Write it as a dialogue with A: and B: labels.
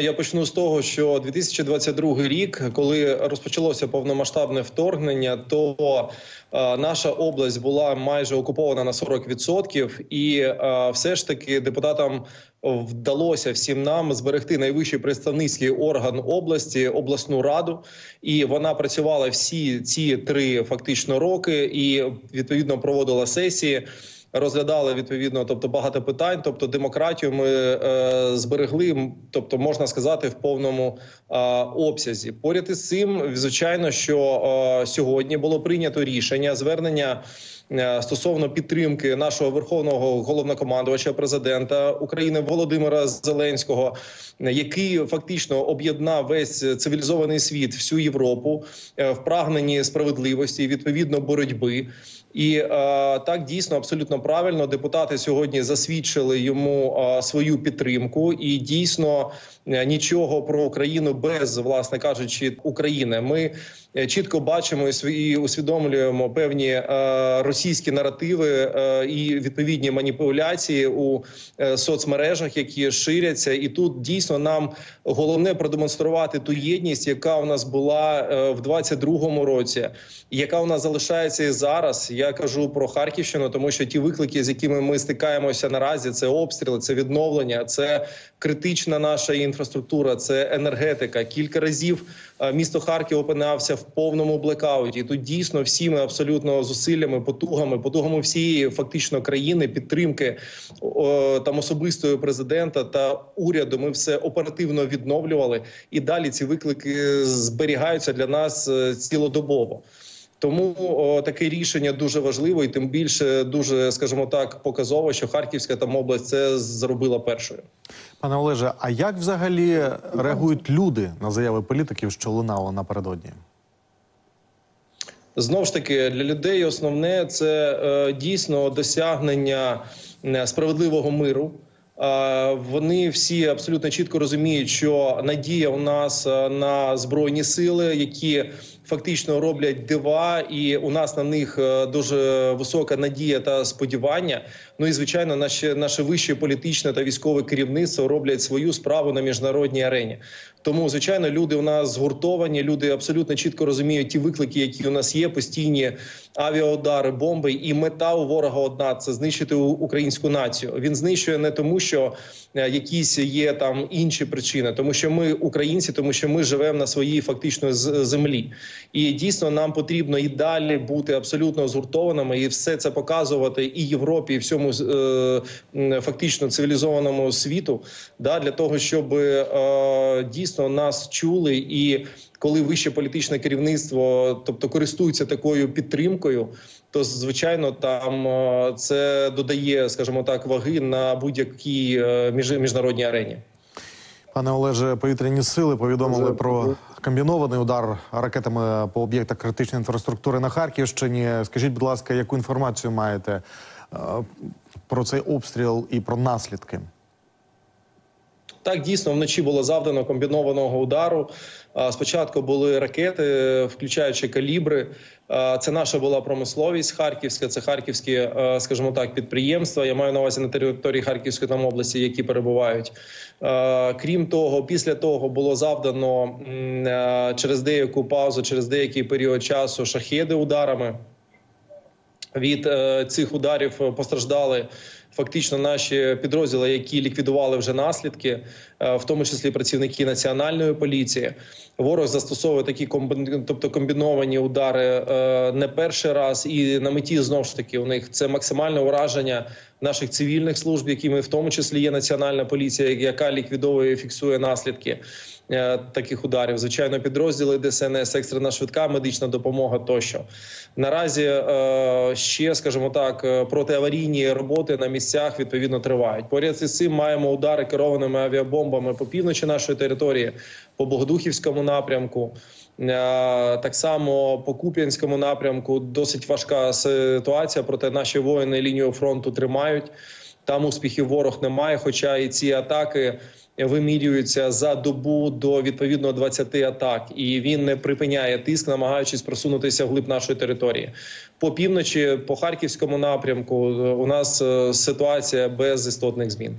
A: Я почну з того, що 2022 рік, коли розпочалося повномасштабне вторгнення, то е, наша область була майже окупована на 40%. і е, все ж таки депутатам вдалося всім нам зберегти найвищий представницький орган області обласну раду, і вона працювала всі ці три фактично роки, і відповідно проводила сесії розглядали відповідно, тобто багато питань. Тобто, демократію ми е, зберегли, тобто можна сказати, в повному е, обсязі. Поряд із цим, звичайно, що е, сьогодні було прийнято рішення звернення. Е, Стосовно підтримки нашого верховного головнокомандувача президента України Володимира Зеленського, який фактично об'єднав весь цивілізований світ, всю Європу е, в прагненні справедливості і відповідно боротьби. І е, так дійсно абсолютно правильно депутати сьогодні засвідчили йому е, свою підтримку, і дійсно е, нічого про Україну без, власне кажучи, України. Ми чітко бачимо і сві- усвідомлюємо певні е, російські наративи е, і відповідні маніпуляції у е, соцмережах, які ширяться. І тут дійсно нам головне продемонструвати ту єдність, яка у нас була е, в 22-му році, яка у нас залишається і зараз. Я кажу про Харківщину, тому що ті виклики, з якими ми стикаємося наразі, це обстріли, це відновлення, це критична наша інфраструктура, це енергетика. Кілька разів е, місто Харків опинявся в повному блекауті. Тут дійсно всіми абсолютно зусиллями, потугами, потугами всієї фактично країни, підтримки там особистої президента та уряду. Ми все оперативно відновлювали, і далі ці виклики зберігаються для нас е, цілодобово. Тому о, таке рішення дуже важливо, і тим більше дуже, скажімо так, показово, що Харківська там область це зробила першою.
B: Пане Олеже, а як взагалі реагують люди на заяви політиків, що лунало напередодні?
A: Знову ж таки, для людей основне це е, дійсно досягнення е, справедливого миру. Е, Вони всі абсолютно чітко розуміють, що надія у нас е, на збройні сили, які фактично роблять дива, і у нас на них е, дуже висока надія та сподівання. Ну і звичайно, наше наше вище політичне та військове керівництво роблять свою справу на міжнародній арені. Тому, звичайно, люди у нас згуртовані. Люди абсолютно чітко розуміють ті виклики, які у нас є, постійні авіаудари, бомби. І мета у ворога одна це знищити українську націю. Він знищує не тому, що е, якісь є там інші причини, тому що ми українці, тому що ми живемо на своїй фактично землі. І дійсно нам потрібно і далі бути абсолютно згуртованими і все це показувати і Європі, і всьому е, фактично цивілізованому світу, да, для того, щоб е, дійсно нас чули і. Коли вище політичне керівництво, тобто користується такою підтримкою, то звичайно там е, це додає, скажімо так, ваги на будь-якій е, між- міжнародній арені.
B: Пане Олеже, повітряні сили повідомили про комбінований удар ракетами по об'єктах критичної інфраструктури на Харківщині. Скажіть, будь ласка, яку інформацію маєте е, про цей обстріл і про наслідки?
A: Так, дійсно, вночі було завдано комбінованого удару. Спочатку були ракети, включаючи калібри. Це наша була промисловість харківська, це харківські, е, скажімо так, підприємства. Я маю на увазі на території Харківської там області, які перебувають. Крім того, після того було завдано е, через деяку паузу, через деякий період часу шахеди ударами. Від е, цих ударів е, постраждали фактично наші підрозділи, які ліквідували вже наслідки, е, в тому числі працівники національної поліції. Ворог застосовує такі комбін... тобто комбіновані удари не перший раз, і на меті знову ж таки у них це максимальне ураження наших цивільних служб, якими в тому числі є національна поліція, яка ліквідовує і фіксує наслідки таких ударів. Звичайно, підрозділи ДСНС, екстрена швидка медична допомога тощо. Наразі е, ще, скажімо так, е, протиаварійні роботи на місцях відповідно тривають. Поряд із цим маємо удари керованими авіабомбами по півночі нашої території, по Богодухівському напрямку. Е, Так само по Куп'янському напрямку досить важка ситуація. Проте наші воїни лінію фронту тримають. Там успіхів ворог немає. Хоча і ці атаки вимірюються за добу до відповідно 20 атак, і він не припиняє тиск, намагаючись просунутися вглиб нашої території. По півночі, по харківському напрямку, у нас е, ситуація без істотних змін.